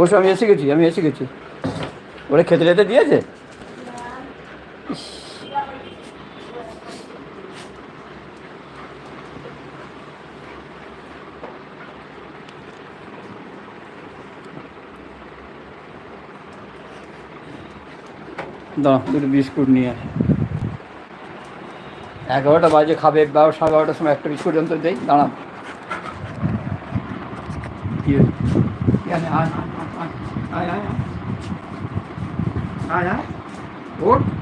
পরশু আমি এসে গেছি, আমি এসে গেছি ওরা খেতে যেতে দিয়েছে। দাঁড়া দুটো বিস্কুট নিয়ে আয়। এগারোটা বাজে খাবে সাড়ে সময় একটা বিস্কুট অন্তর দেই দাঁড়া কি 啥呀？我。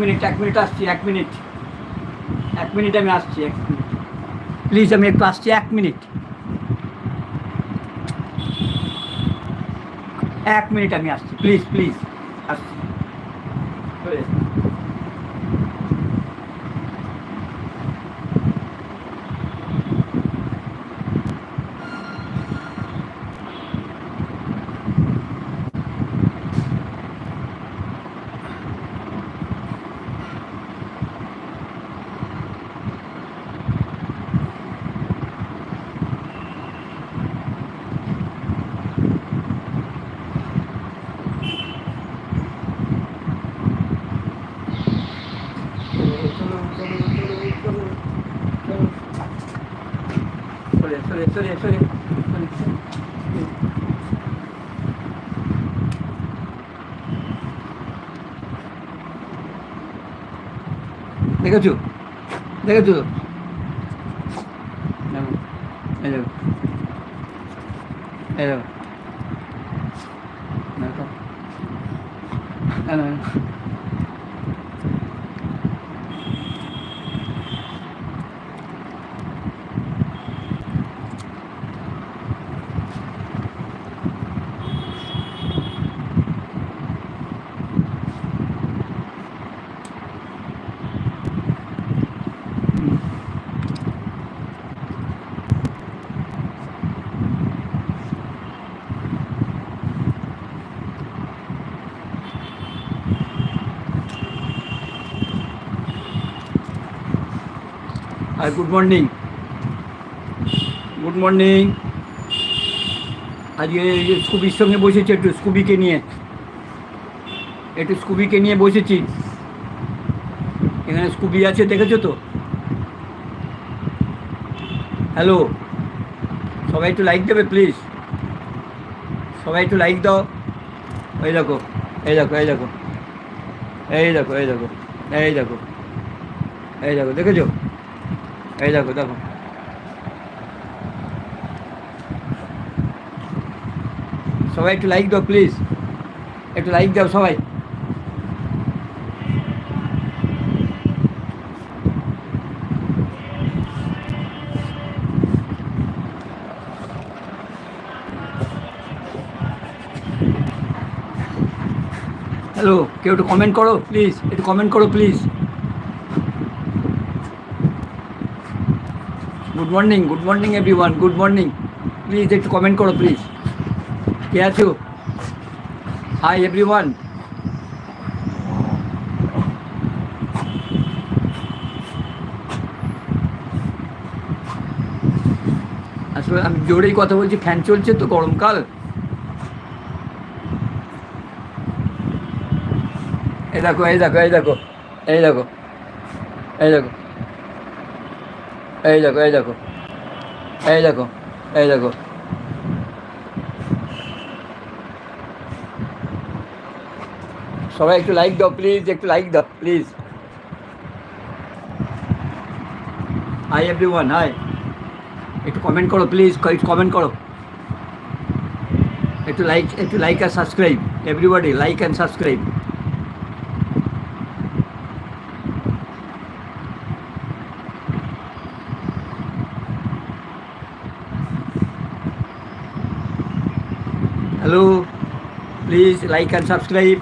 মিনিট, এক মিনিট আসছি, এক মিনিট। এক মিনিট আমি আসছি, এক মিনিট। প্লিজ আমি একটু আসছি, এক মিনিট। এক মিনিট আমি আসছি প্লিজ প্লিজ 소리야 소리. 내가 줘. 내가 줘. আর গুড মর্নিং গুড মর্নিং আজকে স্কুবির সঙ্গে বসেছি, একটু স্কুবিকে নিয়ে। একটু স্কুবিকে নিয়ে বসেছি। এখানে স্কুবি আছে, দেখেছ তো? হ্যালো সবাই একটু লাইক দেবে প্লিজ সবাই একটু লাইক দাও। এই দেখো এই দেখো। এই দেখো এই দেখো এই দেখো। এই দেখো এই দেখো, দেখেছ? এই দেখো দেখো। সবাই একটু লাইক দাও প্লিজ একটু লাইক দাও সবাই। হ্যালো কেউ একটু কমেন্ট করো প্লিজ একটু কমেন্ট করো please good morning good morning everyone good morning please একটু কমেন্ট করো প্লিজ কে আছো? হাই এভরি ওয়ান আসলে আমি জোরেই কথা বলছি ফ্যান চলছে তো গরমকাল। এই দেখো এই দেখো এই দেখো এই দেখো এই দেখো। এই দেখো এই দেখো। এই দেখো এই দেখো। সবাই একটু লাইক দাও প্লিজ একটু লাইক দাও please hi everyone hi একটু কমেন্ট করো প্লিজ কমেন্ট করো। একটু লাইক একটু like R subscribe everybody like and subscribe Please like and subscribe.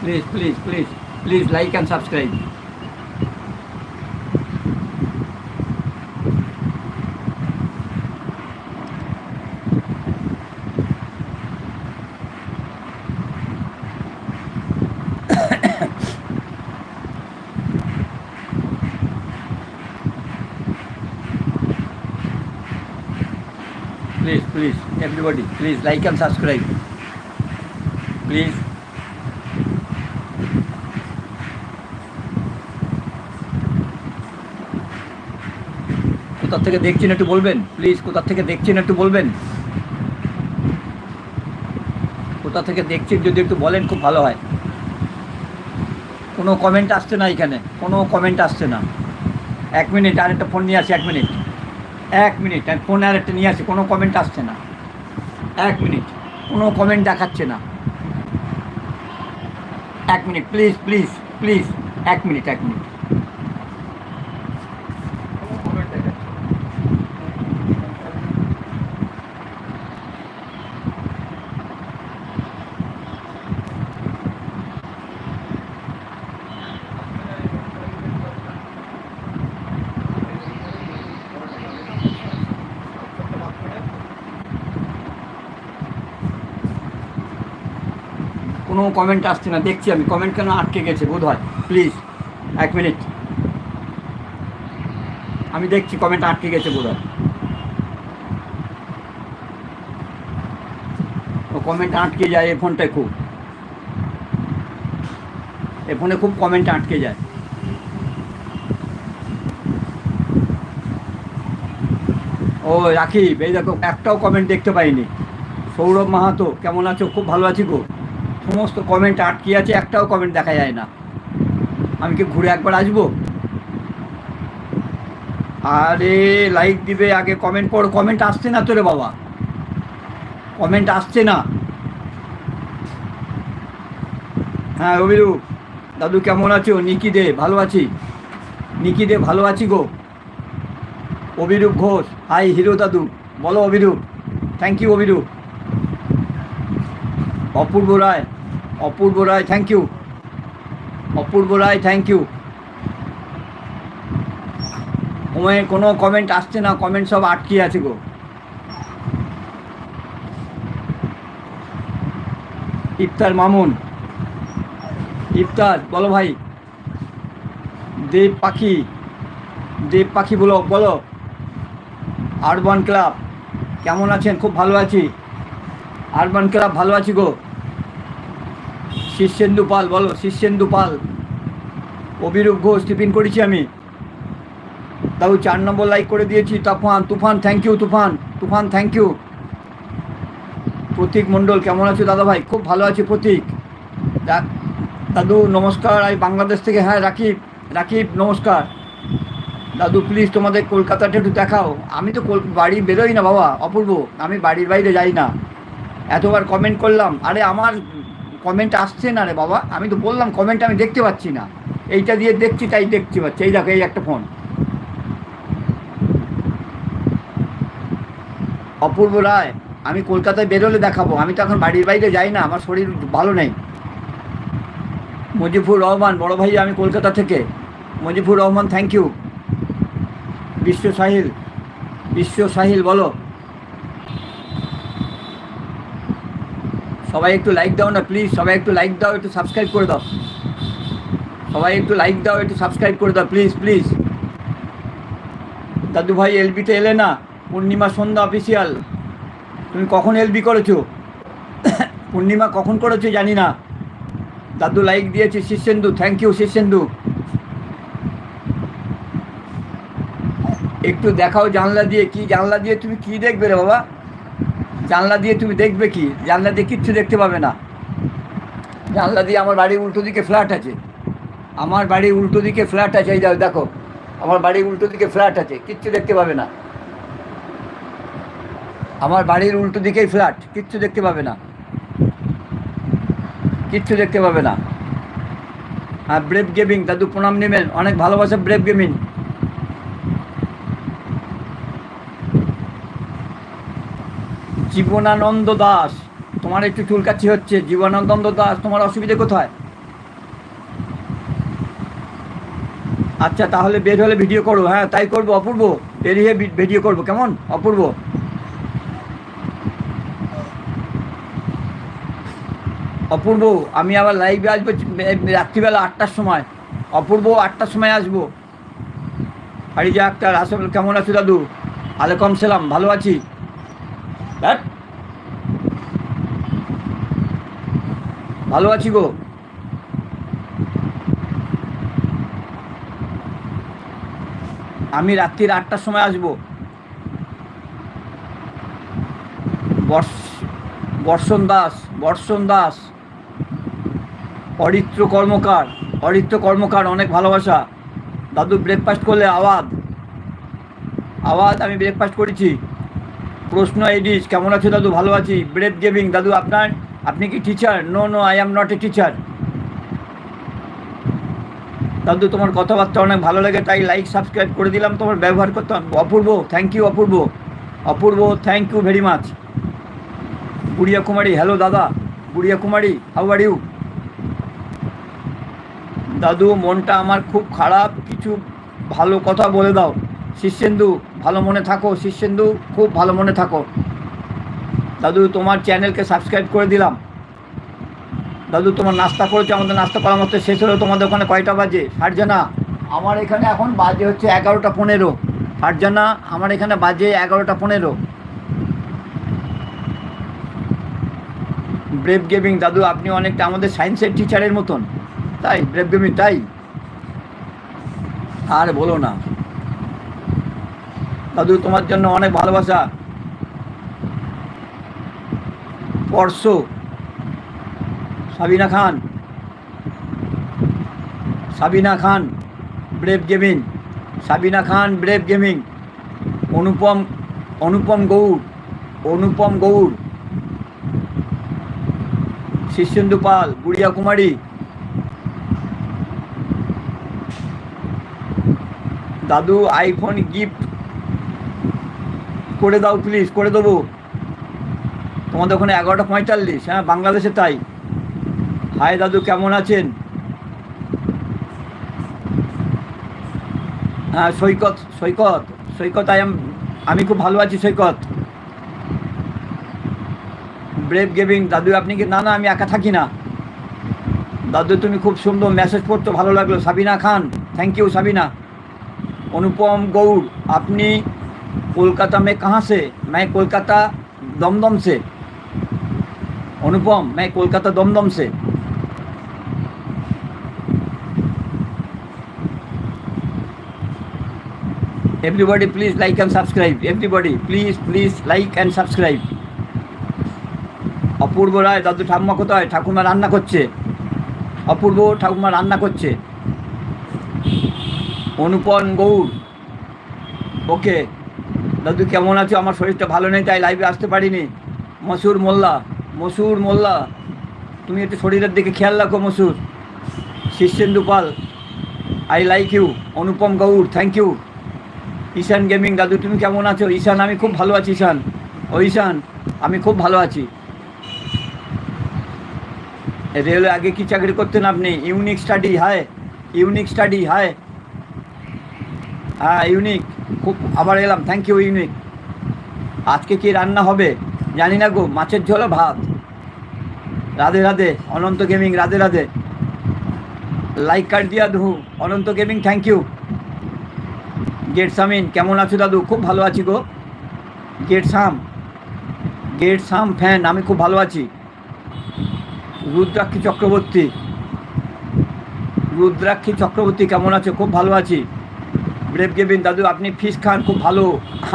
Please, please, please, please like and subscribe. please, please. Everybody, please like and subscribe. Please. কোথা থেকে দেখছেন একটু বলবেন? প্লিজ কোথা থেকে দেখছেন একটু বলবেন? কোথা থেকে দেখছেন যদি একটু বলেন, খুব ভালো হয়। কোনো কমেন্ট আসছে না এখানে। কোনো কমেন্ট আসছে না। এক মিনিট আর একটা ফোন নিয়ে আসি, এক মিনিট এক মিনিট আমি ফোন আর একটা নিয়ে আসি, কোনো কমেন্ট আসছে না। এক মিনিট। কোনো কমেন্ট দেখাচ্ছে না। এক মিনিট প্লিজ প্লিজ প্লিজ এক মিনিট এক মিনিট। কোনো কমেন্ট আসছে না, দেখছি আমি। কমেন্ট কেন আটকে গেছে বোধ হয় প্লিজ এক মিনিট আমি দেখছি কমেন্ট আটকে গেছে বোধ হয় ও কমেন্ট আটকে যায় এই ফোনটায় খুব। এ ফোনে খুব কমেন্ট আটকে যায়। ও রাখিব এই দেখো, একটাও কমেন্ট দেখতে পাইনি। সৌরভ মাহাতো, কেমন আছো? খুব ভালো আছি গো। সমস্ত কমেন্ট আটকে আছে, একটাও কমেন্ট দেখা যায় না। আমি কি ঘুরে একবার আসব? আরে লাইক দিবে আগে কমেন্ট পড়। কমেন্ট আসছে না তো রে বাবা। কমেন্ট আসছে না। হ্যাঁ অভিরূপ দাদু কেমন আছো? নিকি দে, ভালো আছি। নিকি দে, ভালো আছি গো। অভিরূপ ঘোষ হাই হিরো দাদু। বলো Abhirup. Thank you Abhirup. Apurba Roy Apurba Roy thank you Apurba Roy thank you কমে কোনো কমেন্ট আসছে না কমেন্ট সব আটকে আছে গো। ইফতার মামুন। ইফতার, বলো ভাই। দেব পাখি। দেব পাখি বলো বলো। আরবান ক্লাব, কেমন আছেন? খুব ভালো আছি। আরবান ক্লাব ভালো আছি গো। শীর্ষেন্দু পাল, বলো শীর্ষেন্দু পাল। অভিরূপ ঘোষ টিফিন করেছি আমি। তাও চার নম্বর লাইক করে দিয়েছি, Tufan Tufan thank you Tufan Tufan thank you Pratik Mondal, কেমন আছো দাদা ভাই? খুব ভালো আছি প্রতীক। দাদু, নমস্কার আমি বাংলাদেশ থেকে হ্যাঁ রাকিব রাকিব, নমস্কার। দাদু প্লিজ তোমাদের কলকাতাটা একটু দেখাও। আমি তো বাড়ি বেরোই না বাবা, অপূর্ব। আমি বাড়ির বাইরে যাই না। এতবার কমেন্ট করলাম, আরে আমার কমেন্ট আসছে না রে বাবা। আমি তো বললাম কমেন্ট আমি দেখতে পাচ্ছি না। এইটা দিয়ে দেখছি, তাই দেখতে পাচ্ছি। এই দেখো, এই একটা ফোন অপূর্ব রায়, আমি কলকাতায় বেরোলে দেখাবো। আমি তো এখন বাড়ির বাইরে যাই না, আমার শরীর ভালো নেই। মজিফুর রহমান, বড় ভাই, আমি কলকাতা থেকে। মজিফুর রহমান থ্যাংক ইউ বিশ্ব সাহিল বিশ্ব সাহিল, বলো। সবাই একটু লাইক দাও না প্লিজ সবাই একটু লাইক দাও, একটু সাবস্ক্রাইব করে দাও। সবাই একটু লাইক দাও, একটু সাবস্ক্রাইব করে দাও প্লিজ প্লিজ দাদু ভাই এলবিতে এলে না, পূর্ণিমা সন্ধ্যা অফিসিয়াল তুমি কখন এলবি করেছ? পূর্ণিমা কখন করেছ জানি না। দাদু লাইক দিয়েছে শীর্ষেন্দু থ্যাংক ইউ শীর্ষেন্দু। একটু দেখাও জানলা দিয়ে, কি জানলা দিয়ে তুমি কি দেখবে রে বাবা? জানলা দিয়ে তুমি দেখবে কি? জানলা দিয়ে কিচ্ছু দেখতে পাবে না। জানলা দিয়ে আমার বাড়ির উল্টো দিকে ফ্ল্যাট আছে। আমার বাড়ির উল্টো দিকে ফ্ল্যাট আছে, এই দেখো। আমার বাড়ির উল্টো দিকে ফ্ল্যাট আছে, কিচ্ছু দেখতে পাবে না। আমার বাড়ির উল্টো দিকেই ফ্ল্যাট কিচ্ছু দেখতে পাবে না। কিচ্ছু দেখতে পাবে না। হ্যাঁ ব্রেভ গেমিং দাদু প্রণাম নেবেন। অনেক ভালোবাসা ব্রেভ গেমিং জীবনানন্দ দাস, তোমার একটু চুলকাচ্ছি হচ্ছে। জীবনানন্দ দাস, তোমার অসুবিধে কোথায়? আচ্ছা তাহলে বের হলে ভিডিও করো। হ্যাঁ তাই করব, অপূর্ব। বেরিয়ে ভিডিও করব। কেমন? অপূর্ব। অপূর্ব, আমি আবার লাইভে আসব রাত্রিবেলা আটটার সময়। অপূর্ব, আটটার সময় আসব। ফারিজা আক্তার আসল কেমন আছো দাদু? আলাইকুম সালাম, ভালো আছি? ধ্যাৎ। ভালো আছি গো। আমি রাত্রির আটটার সময় আসব। বর্ষ, বর্ষণ দাস বর্ষণ দাস। অরিত্র কর্মকার অরিত্র কর্মকার, অনেক ভালোবাসা। দাদু ব্রেকফাস্ট করলে আওয়াজ। আওয়াজ আমি ব্রেকফাস্ট করেছি। প্রশ্ন এডিস, কেমন আছো দাদু? ভালো আছি। ব্রেভ গেভিং দাদু আপনার? আপনি কি teacher no no I am not a teacher দাদু তোমার কথাবার্তা অনেক ভালো লাগে, তাই লাইক সাবস্ক্রাইব করে দিলাম। তোমার ব্যবহার করতাম অপূর্ব thank you Apurba. Apurba thank you very much Buria Kumari hello দাদা। বুড়িয়া কুমারী হাউ আর ইউ দাদু, মনটা আমার খুব খারাপ। কিছু ভালো কথা বলে দাও। শিষ্যেন্দু, ভালো মনে থাকো। শিষ্যেন্দু, খুব ভালো মনে থাকো। দাদু, তোমার চ্যানেলকে সাবস্ক্রাইব করে দিলাম। দাদু, তোমার নাস্তা করেছ, আমাদের নাস্তা করার মতো শেষ হলো। তোমাদের ওখানে কয়টা বাজে? ফারজানা আমার এখানে এখন বাজে হচ্ছে এগারোটা পনেরো। ফারজানা আমার এখানে বাজে এগারোটা পনেরো। ব্রেভ গেমিং দাদু, আপনি অনেকটা আমাদের সায়েন্সের টিচারের মতন। তাই ব্রেভ গেমিং তাই? আর বলো না। দাদু, তোমার জন্য অনেক ভালোবাসা। Sparsha Sabina Khan. Sabina Khan, brave gaming. Sabina Khan, brave gaming. Anupam Anupam Gaur Anupam Gaur. Shirshendu Pal Guriya Kumari. দাদু আইফোন গিফট করে দাও প্লিজ করে দেবো। তোমাদের ওখানে এগারোটা পঁয়তাল্লিশ হ্যাঁ বাংলাদেশে তাই হাই দাদু কেমন আছেন হ্যাঁ সৈকত সৈকত সৈকত আই এম আমি খুব ভালো আছি সৈকত ব্রেভ গেভিং দাদু আপনি কি না না আমি একা থাকি না দাদু তুমি খুব সুন্দর মেসেজ পড়তো ভালো লাগলো সাবিনা খান থ্যাংক ইউ সাবিনা अनुपम गौड़ अपनी कोलकाता में कहाँ से मैं कोलकाता दमदम से अनुपम मैं कोलकाता दमदम से everybody please like and subscribe everybody please please like and subscribe অপূর্ব রায় দাদু ঠাকুমা কোথায় ঠাকুমা রান্না করছে অপূর্ব ঠাকুমা রান্না করছে অনুপম গৌড় ওকে দাদু কেমন আছো আমার শরীরটা ভালো নেই তাই লাইভে আসতে পারিনি মসুর মোল্লা মসুর মোল্লা, তুমি একটু শরীরের দিকে খেয়াল রাখো মসুর। Shirshendu Pal I like you Anupam Gaur thank you Ishan gaming, দাদু, তুমি কেমন আছো? ঈশান, আমি খুব ভালো আছি, ঈশান। ও, ঈশান, আমি খুব ভালো আছি। রেলওয়ে, আগে কি চাকরি করতেন আপনি? Unique study, hi, unique study, hi. হ্যাঁ ইউনিক, খুব, আবার এলাম থ্যাংক ইউ ইউনিক। আজকে কি রান্না হবে? জানি না গো, মাছের ঝোল ভাত। Radhe Radhe, Ananta gaming, Radhe Radhe. Like card দিয়া ধু Ananta gaming thank you get Samin কেমন আছো দাদু? খুব ভালো আছি গো। Get some get some fan আমি খুব ভালো আছি। রুদ্রাক্ষী চক্রবর্তী রুদ্রাক্ষী চক্রবর্তী, কেমন আছো? খুব ভালো আছি। ব্রেভ গেবিন দাদু, আপনি ফিশ খান, খুব ভালো।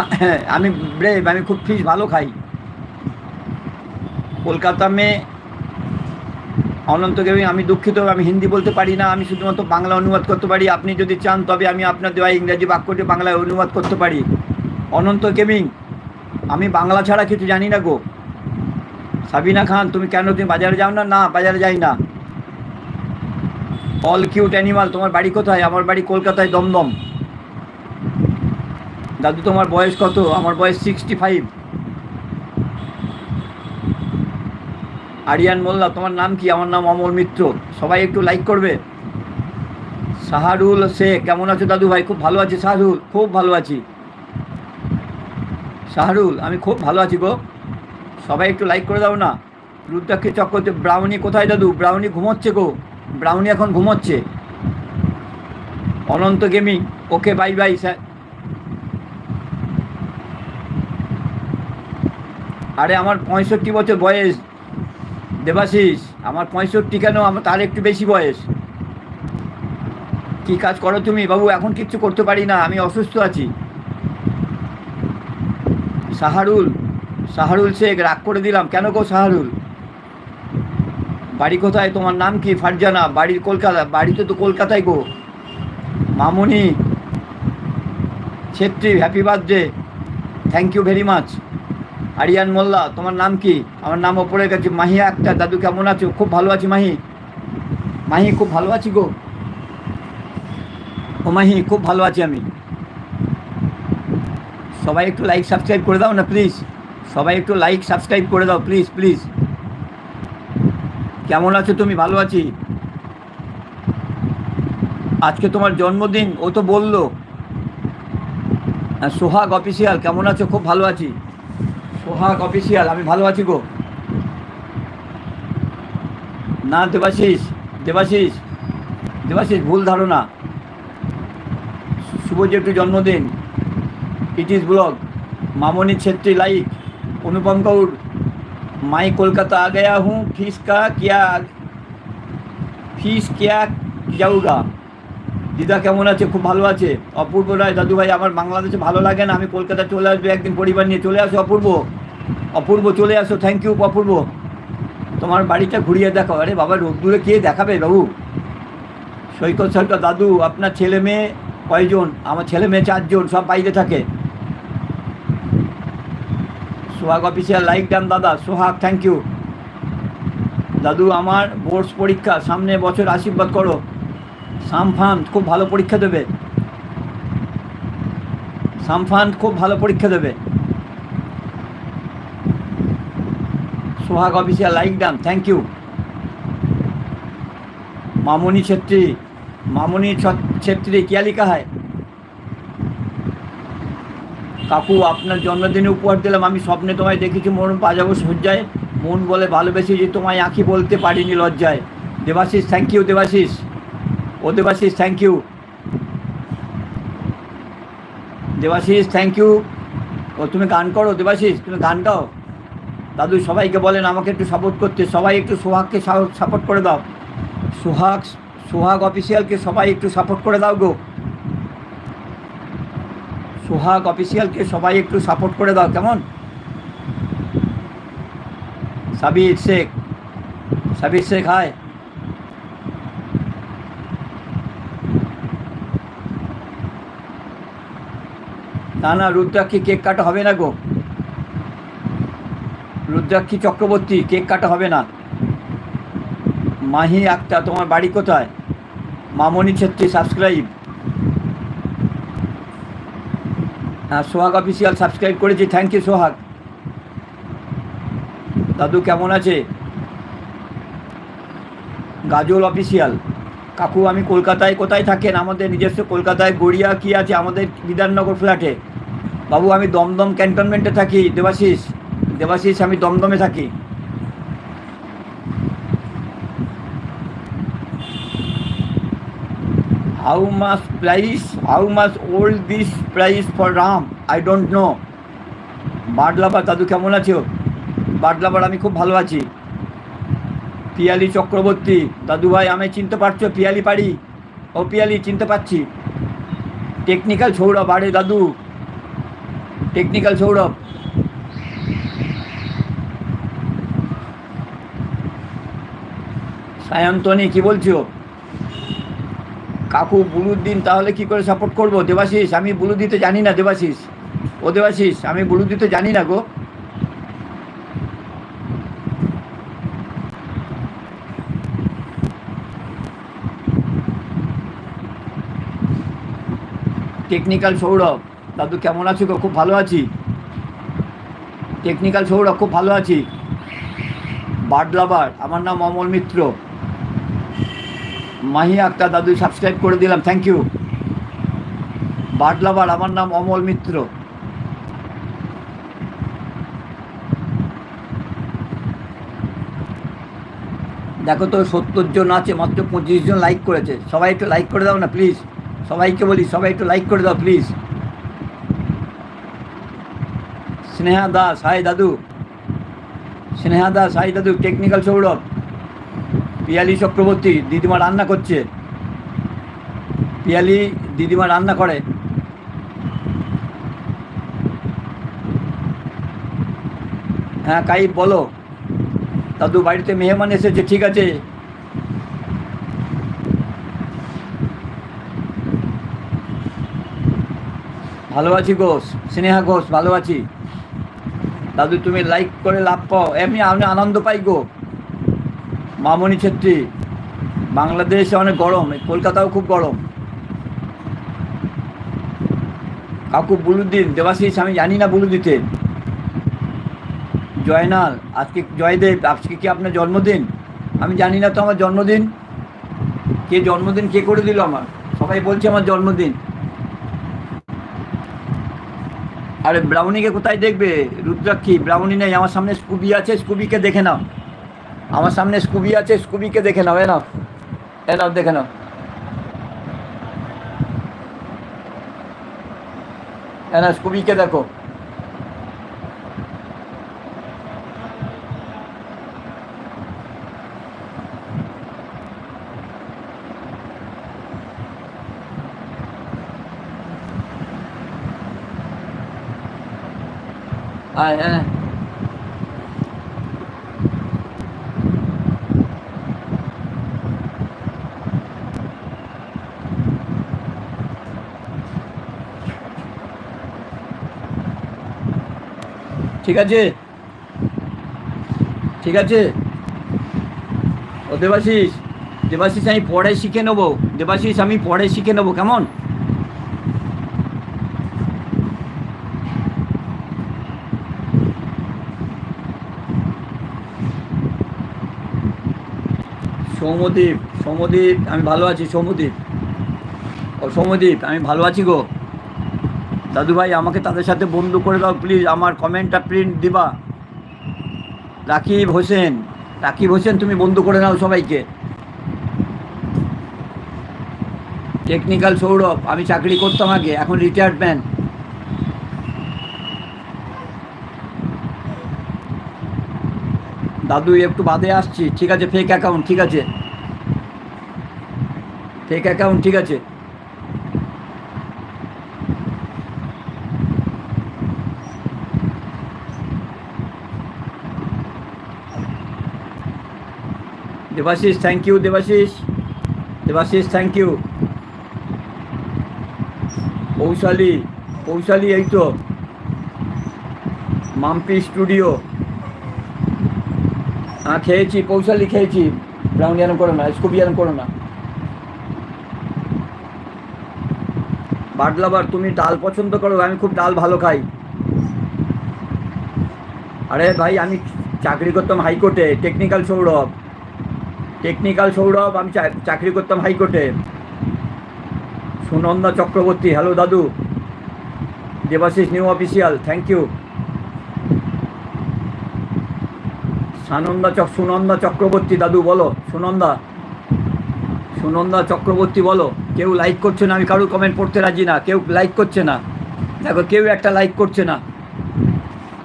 আমি ব্রেভ আমি খুব ফিশ ভালো খাই। কলকাতা মে অনন্ত গেমিং, আমি দুঃখিত, আমি হিন্দি বলতে পারি না, আমি শুধুমাত্র বাংলা অনুবাদ করতে পারি। আপনি যদি চান, তবে আমি আপনার দেওয়া ইংরেজি বাক্যটি বাংলায় অনুবাদ করতে পারি। অনন্ত গেমিং, আমি বাংলা ছাড়া কিছু জানি না গো। সাবিনা খান, তুমি কেন তুমি বাজারে যাও না? না, বাজারে যাই না। অল কিউট অ্যানিমাল তোমার বাড়ি কোথায়? আমার বাড়ি কলকাতায় দমদম। দাদু, তোমার বয়স কত? আমার বয়স সিক্সটি ফাইভ আরিয়ান মোল্লা, তোমার নাম কি? আমার নাম অমল মিত্র। সবাই একটু লাইক করবে। শাহরুল শেখ, কেমন আছো দাদু ভাই? খুব ভালো আছি। শাহরুল, খুব ভালো আছি। শাহরুল, আমি খুব ভালো আছি গো। সবাই একটু লাইক করে দাও না। রুদ্রাক্ষী চক্রবর্তী, ব্রাউনি কোথায় দাদু? ব্রাউনি ঘুমোচ্ছে গো। ব্রাউনি এখন ঘুমোচ্ছে। Ananta gaming, okay bye bye sir আরে, আমার পঁয়ষট্টি বছর বয়স। দেবাশিস, আমার পঁয়ষট্টি কেন? আমার তার একটু বেশি বয়স। কি কাজ করো তুমি? বাবু, এখন কিচ্ছু করতে পারি না, আমি অসুস্থ আছি। সাহারুল সাহারুল শেখ, রাগ করে দিলাম। কেন গো সাহারুল? বাড়ি কোথায়? তোমার নাম কি? ফারজানা। বাড়ির কলকাতা, বাড়িতে তো কলকাতায় গো। Mamuni, Chhetri happy birthday thank you very much Ariyan Molla, তোমার নাম কি? আমার নাম ওপরে গেছে মাহি আক্তার দাদু কেমন আছো? খুব ভালো আছি মাহি। মাহি, খুব ভালো আছি গো। ও মাহি, খুব ভালো আছি আমি। সবাই একটু লাইক সাবস্ক্রাইব করে দাও না প্লিজ সবাই একটু লাইক সাবস্ক্রাইব করে দাও প্লিজ প্লিজ কেমন আছো তুমি? ভালো আছি? আজকে তোমার জন্মদিন, ও তো বলল। সোহাগ অফিসিয়াল কেমন আছো? খুব ভালো আছি। সোহাগ অফিসিয়াল, আমি ভালো আছি গো। না, দেবাশিস দেবাশিস দেবাশিস, ভুল ধারণা। শুভজেটু জন্মদিন। It is blog. Mamoni Chhetri like. Anupam Kaur. My Kolkata আগে গয়া ফিস কা কিয়া, ফিস কিয়া যাউগা দিদা কেমন আছে? খুব ভালো আছে। অপূর্ব রায় দাদু ভাই আমার বাংলাদেশে ভালো লাগে না। আমি কলকাতা চলে আসব, একদিন পরিবার নিয়ে চলে আসো, অপূর্ব। অপূর্ব চলে আসো থ্যাংক ইউ অপূর্ব। তোমার বাড়িটা ঘুরিয়ে দেখো আরে বাবা রোদ্দুরে কে দেখাবে বাবু? সৈকত সরকার দাদু, আপনার ছেলে মেয়ে কয়জন? আমার ছেলে মেয়ে চারজন, সব বাইরে থাকে। সোহাগ অফিসিয়াল লাইক ডান দাদা। সোহাগ থ্যাংক ইউ দাদু, আমার বোর্ডস পরীক্ষা, সামনে বছর আশীর্বাদ করো। সামফান খুব ভালো পরীক্ষা দেবে। সামফান খুব ভালো পরীক্ষা দেবে। সোহাগ অফিসিয়াল লাইক দাম থ্যাংক ইউ মামনি ছেত্রী মামনি ছেত্রী কিয়া লিখা হয় কাকু, আপনার জন্মদিনে উপহার দিলাম, আমি স্বপ্নে তোমায় দেখেছি, মন যাব সজ্জায় মন বলে ভালোবেসে যে তোমায় আঁকি বলতে পারিনি লজ্জায়। Debashish thank you Debashish. O Debashish thank you Debashish thank you ও, তুমি গান করো, দেবাশিস, তুমি গান গাও। দাদু, সবাইকে বলেন, আমাকে একটু সাপোর্ট করতে। সবাই একটু সোহাগকে সাপোর্ট করে দাও। সোহাগ সোহাগ অফিসিয়ালকে সবাই একটু সাপোর্ট করে দাও গো। সোহাগ অফিসিয়ালকে সবাই একটু সাপোর্ট করে দাও, কেমন? সাবির শেখ সাবির শেখ হায় না না, রুদ্রাক্ষী কেক কাটা হবে না গো। রুদ্রাক্ষী চক্রবর্তী, কেক কাটা হবে না। মাহি আক্তার, তোমার বাড়ি কোথায়? মামনি ছেত্রী সাবস্ক্রাইব হ্যাঁ সোহাগ অফিসিয়াল সাবস্ক্রাইব করেছি। Thank you Sohag. দাদু কেমন আছে? গাজল অফিসিয়াল কাকু, আমি কলকাতায় কোথায় থাকেন? আমাদের নিজস্ব কলকাতায় গড়িয়া কি আছে? আমাদের বিধাননগর ফ্ল্যাটে বাবু, আমি দমদম ক্যান্টনমেন্টে থাকি, দেবাশিস। দেবাশিস, আমি দমদমে থাকি। How much price how much old this price for Ram I don't know বাটলাবার দাদু কেমন আছো? বাটলাবার আমি খুব ভালো আছি। পিয়ালি চক্রবর্তী, দাদু ভাই, আমি চিনতে পারছ, পিয়ালি পারি ও পিয়ালি, চিনতে পারছি। টেকনিক্যাল সৌরভ, আরে দাদু। টেকনিক্যাল সৌরভ। সায়ন্তনী কি বলছো? কাকু বুলুর দিন তাহলে কি করে সাপোর্ট করব? দেবাশিস, আমি বুলু দিতে জানি না, দেবাশিস। ও দেবাশিস, আমি বুলু দিতে জানি না গো। টেকনিক্যাল সৌরভ, দাদু কেমন আছো গো? খুব ভালো আছি। টেকনিক্যাল সৌরভ, খুব ভালো আছি। বাডলাবার আমার নাম অমল মিত্র। মাহি আক্তার দাদু সাবস্ক্রাইব করে দিলাম থ্যাংক ইউ বাটলাবার আমার নাম অমল মিত্র। দেখো তো, সত্তর জন আছে, মাত্র পঁচিশ জন লাইক করেছে। সবাই একটু লাইক করে দাও না প্লিজ সবাইকে বলি, সবাই একটু লাইক করে দাও প্লিজ স্নেহা দাস হাই দাদু। স্নেহা দাস হাই দাদু। টেকনিক্যাল সৌরভ। পিয়ালি চক্রবর্তী দিদিমা রান্না করছে। পিয়ালি দিদিমা রান্না করে। হ্যাঁ কাই বলো। দাদু, বাড়িতে মেহমান এসেছে, ঠিক আছে। ভালো আছি ঘোষ স্নেহা ঘোষ, ভালো আছি। দাদু, তুমি লাইক করে লাভ পাও। এমনি আমি আনন্দ পাই গো। মামনি ছেত্রী, বাংলাদেশে অনেক গরম কলকাতাও খুব গরম। কাকু বুলুদ্দিন, দেবাশিস, আমি জানি না বুলু দিতে জয়নাল, আজকে জয়দেব, আজকে কি আপনার জন্মদিন? আমি জানি না তো আমার জন্মদিন। কে জন্মদিন, কে করে দিল আমার? সবাই বলছে আমার জন্মদিন। আরে ব্রাউনিকে কোথায় দেখবে? রুদ্রাক্ষী ব্রাউনি নেই, আমার সামনে স্কুবি আছে, স্কুবিকে দেখে নাও। আমার সামনে স্কুবি আছে, স্কুবিকে দেখে নাও এ নাও। এ নাও, দেখে নাও। এ না স্কুবিকে দেখো। আয় হ্যাঁ ঠিক আছে? ঠিক আছে? ও দেবাশিস দেবাশিস, আমি পরে শিখে নেব। দেবাশিস, আমি পরে শিখে নেব, কেমন? সৌমদীপ সৌমদীপ আমি ভালো আছি সৌমদীপ ও সৌমদীপ আমি ভালো আছি গো। দাদু ভাই আমাকে তাদের সাথে বন্ধু করে দাও প্লিজ আমার কমেন্টটা প্রিন্ট দিবা। রাকিব হোসেন রাকিব হোসেন, তুমি বন্ধু করে নাও সবাইকে। টেকনিক্যাল সৌরভ, আমি চাকরি করতাম আগে, এখন রিটায়ার্ড ম্যান দাদু একটু বাদে আসছি। ঠিক আছে ফেক অ্যাকাউন্ট ঠিক আছে। ফেক অ্যাকাউন্ট ঠিক আছে। Debashish thank you Debashish. Debashish thank you Poushali Poushali এই তো। মাম্পি স্টুডিও হ্যাঁ খেয়েছি, পৌশালি খেয়েছি। ব্রাউন আরাম করো না, স্কুবি আরাম করো না। বাটলাবার তুমি ডাল পছন্দ করো, আমি খুব ডাল ভালো খাই। আরে ভাই, আমি চাকরি করতাম হাইকোর্টে টেকনিক্যাল সৌরভ। টেকনিক্যাল সৌরভ আমি চাকরি করতাম হাইকোর্টে। সুনন্দা চক্রবর্তী হ্যালো দাদু। Debashish new official thank you Sananda চক সুনন্দা চক্রবর্তী, দাদু বলো, সুনন্দা। সুনন্দা চক্রবর্তী বলো, কেউ লাইক করছে না, আমি কারোর কমেন্ট পড়তে রাজি না, কেউ লাইক করছে না। দেখো, কেউ একটা লাইক করছে না।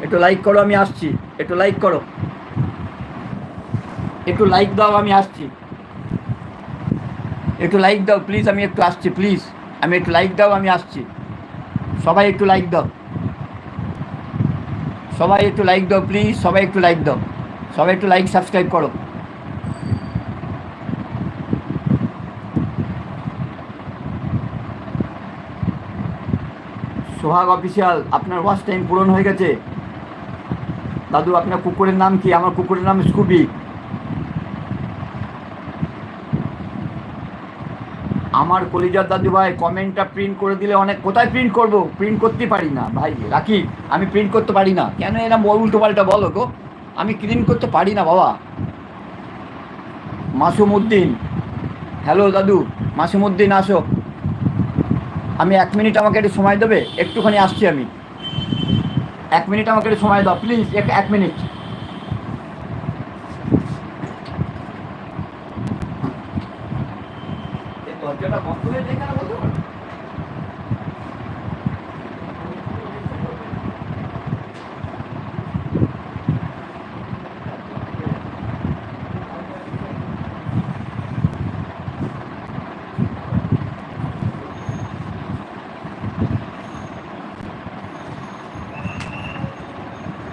একটু লাইক করো, আমি আসছি। একটু লাইক করো। একটু লাইক দাও, আমি আসছি। একটু লাইক দাও প্লিজ আমি একটু আসছি প্লিজ আমি একটু লাইক দাও, আমি আসছি। সবাই একটু লাইক দাও। সবাই একটু লাইক দাও প্লিজ সবাই একটু লাইক দাও। সবাই একটু লাইক সাবস্ক্রাইব করো। সোহাগ অফিসিয়াল আপনার ওয়াচ টাইম পূরণ হয়ে গেছে। দাদু, আপনার কুকুরের নাম কি? আমার কুকুরের নাম স্কুবি আমার কলিজার দাদু ভাই কমেন্টটা প্রিন্ট করে দিলে অনেক, কোথায় প্রিন্ট করব? প্রিন্ট করতে পারি না। ভাই রাখি আমি প্রিন্ট করতে পারি না। কেন এরম উল্টো পাল্টা বলো গো? আমি ক্লিন করতে পারি না, বাবা। মাসুম উদ্দিন হ্যালো দাদু মাসুম উদ্দিন আসো। আমি এক মিনিট আমাকে একটু সময় দেবে? একটুখানি আসছি আমি। এক মিনিট আমাকে একটু সময় দাও প্লিজ এক এক মিনিট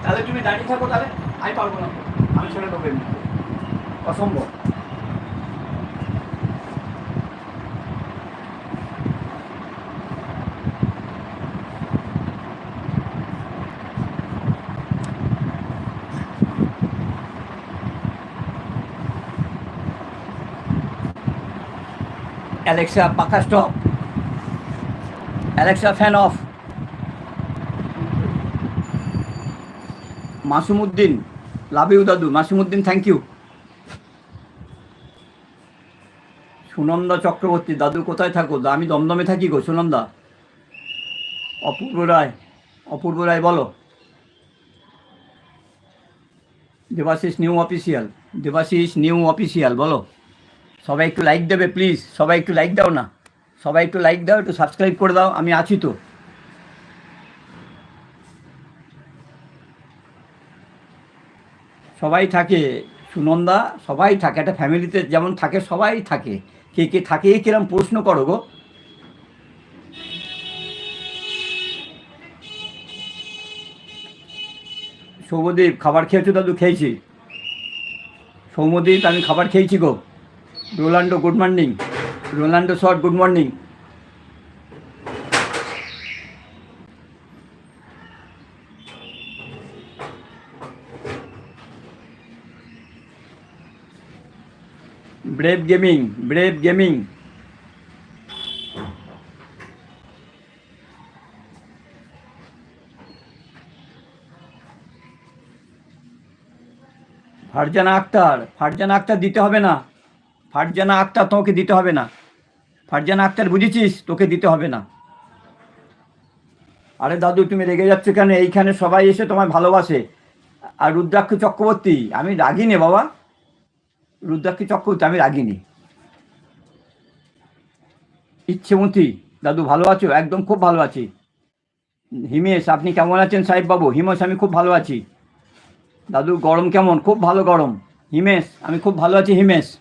তাহলে তুমি দাঁড়িয়ে থাকো তাহলে আমি পারব না। আমি ছেড়ে দেবো অসম্ভব। অ্যালেক্সা পাখা stop Alexa fan off Masumuddin love you দাদু। মাসুমুদ্দিন থ্যাংক ইউ সুনন্দা চক্রবর্তী, দাদু, কোথায় থাকো? আমি দমদমে থাকি গো, সুনন্দা। অপূর্ব রায় অপূর্ব রায়, বলো। Debashish new official Debashish new official বলো। সবাই একটু লাইক দেবে প্লিজ সবাই একটু লাইক দাও না। সবাই একটু লাইক দাও, একটু সাবস্ক্রাইব করে দাও, আমি আছি তো। সবাই থাকে, সুনন্দা, সবাই থাকে। একটা ফ্যামিলিতে যেমন থাকে, সবাই থাকে। কে কে থাকে কিরম প্রশ্ন করো গো। সৌমদীপ খাবার খেয়েছো দাদু? খেয়েছি। সৌমদীপ আমি খাবার খেয়েছি গো। Rolando good morning Rolando shot good morning brave gaming brave gaming Farzana Akter Farzana Akter দিতে হবে না। ফারজানা আক্তার তোকে দিতে হবে না। ফারজানা আক্তার, বুঝেছিস? তোকে দিতে হবে না। আরে দাদু, তুমি রেগে যাচ্ছ কেন? এইখানে সবাই এসে তোমায় ভালোবাসে। আর রুদ্রাক্ষ চক্রবর্তী, আমি রাগিনি বাবা। রুদ্রাক্ষ চক্রবর্তী, আমি রাগিনি। ইচ্ছেমতি, দাদু ভালো আছো? একদম খুব ভালো আছি। হিমেশ, আপনি কেমন আছেন সাহেব বাবু হিমেশ, আমি খুব ভালো আছি। দাদু, গরম কেমন? খুব ভালো গরম। হিমেশ, আমি খুব ভালো আছি, হিমেশ।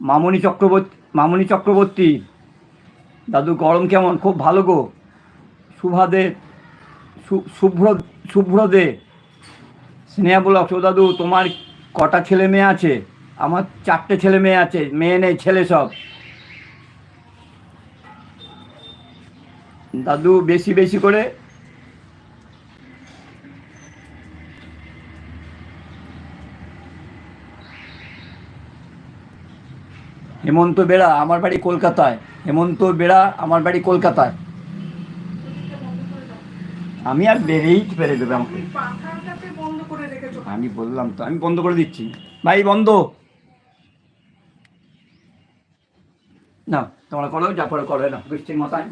মামনি চক্রবর্তী মামনি চক্রবর্তী। দাদু গরম কেমন? খুব ভালো গো। শুভা দে শুভ্র শুভ্র দে স্নেহা ব্লক ও দাদু, তোমার কটা ছেলে মেয়ে আছে? আমার চারটে ছেলে মেয়ে আছে, মেয়ে নেই, ছেলে সব। দাদু, বেশি বেশি করে হেমন্ত বেড়া আমার বাড়ি কলকাতায়। হেমন্ত বেড়া আমার বাড়ি কলকাতায়। আমি আর বেড়েই বেড়ে দেবে আমাকে। আমি বললাম তো আমি বন্ধ করে দিচ্ছি। ভাই বন্ধ। না তোমরা করো যা করে করো না বৃষ্টির মাথায়।